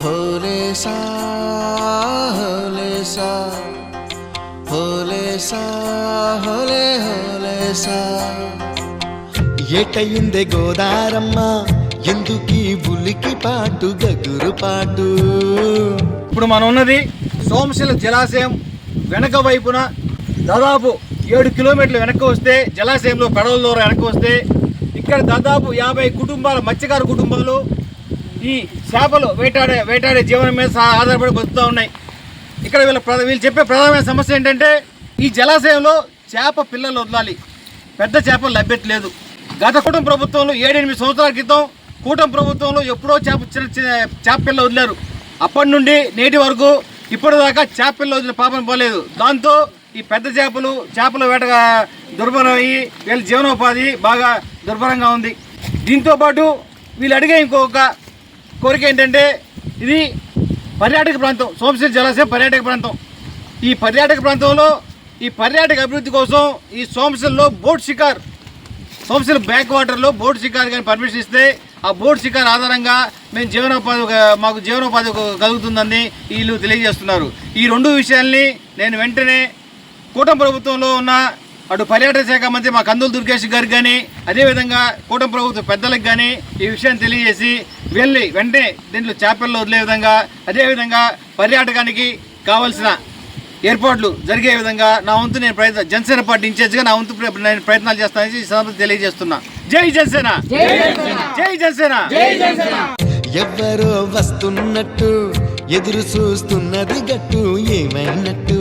హోలేసా హోలేసా होले హోలే హోలేసా ఎటయిందే గోదారమ్మ ఎందుకీ బులికి పాటు గగురు పాటు? ఇప్పుడు మనం ఉన్నది సోమశిల జలాశయం వెనక వైపున దాదాపు ఏడు కిలోమీటర్లు వెనక్కి వస్తే జలాశయంలో పడవల ద్వారా వెనక్కి వస్తే ఇక్కడ దాదాపు యాభై కుటుంబాల మత్స్యకార కుటుంబాలు ఈ చేపలు వేటాడే వేటాడే జీవనం మీద ఆధారపడి బతుకుతూ ఉన్నాయి. ఇక్కడ వీళ్ళ వీళ్ళు చెప్పే ప్రధానమైన సమస్య ఏంటంటే ఈ జలాశయంలో చేప పిల్లలు వదలాలి. పెద్ద చేపలు లభ్యతలేదు. గత కూటమి ప్రభుత్వంలో ఏడెనిమిది సంవత్సరాల క్రితం కూటమి ప్రభుత్వంలో ఎప్పుడో చేప చిన్న చేప పిల్ల వదిలారు. అప్పటి నుండి నేటి వరకు ఇప్పటిదాకా చేప పిల్ల వదిలిన పాపం పోలేదు. దాంతో ఈ పెద్ద చేపలు చేపల వేటగా దుర్భరం అయ్యి వీళ్ళ జీవనోపాధి బాగా దుర్భరంగా ఉంది. దీంతో పాటు వీళ్ళు అడిగే ఇంకొక కోరిక ఏంటంటే ఇది పర్యాటక ప్రాంతం సోమశిల జలాశయం పర్యాటక ప్రాంతం. ఈ పర్యాటక ప్రాంతంలో ఈ పర్యాటక అభివృద్ధి కోసం ఈ సోమశిలలో బోట్ షికార్ సోమశిల బ్యాక్ వాటర్లో బోట్ షికార్ కానీ పర్మిషన్ ఇస్తే ఆ బోట్ షికార్ ఆధారంగా మేము జీవనోపాధి మాకు జీవనోపాధి కలుగుతుందని వీళ్ళు తెలియజేస్తున్నారు. ఈ రెండు విషయాల్ని నేను వెంటనే కూటమి ప్రభుత్వంలో ఉన్న అటు పర్యాటక శాఖ మంత్రి మా కందులు దుర్గేష్ గారికి కానీ అదేవిధంగా కూటమి ప్రభుత్వ పెద్దలకు కానీ ఈ విషయాన్ని తెలియజేసి వెళ్ళి వెంటనే దీంట్లో చేపల్లో వదిలే విధంగా అదేవిధంగా పర్యాటకానికి కావలసిన ఏర్పాట్లు జరిగే విధంగా నా వంతు నేను ప్రయత్న జనసేన పార్టీ ఇన్ఛార్జిగా నా వంతు నేను ప్రయత్నాలు చేస్తానని ఈ సందర్భంగా తెలియజేస్తున్నా. జై జనసేన! జై జనసేన! ఎవ్వరో వస్తున్నట్టు ఎదురు చూస్తున్నది గట్టు ఏమైనట్టు.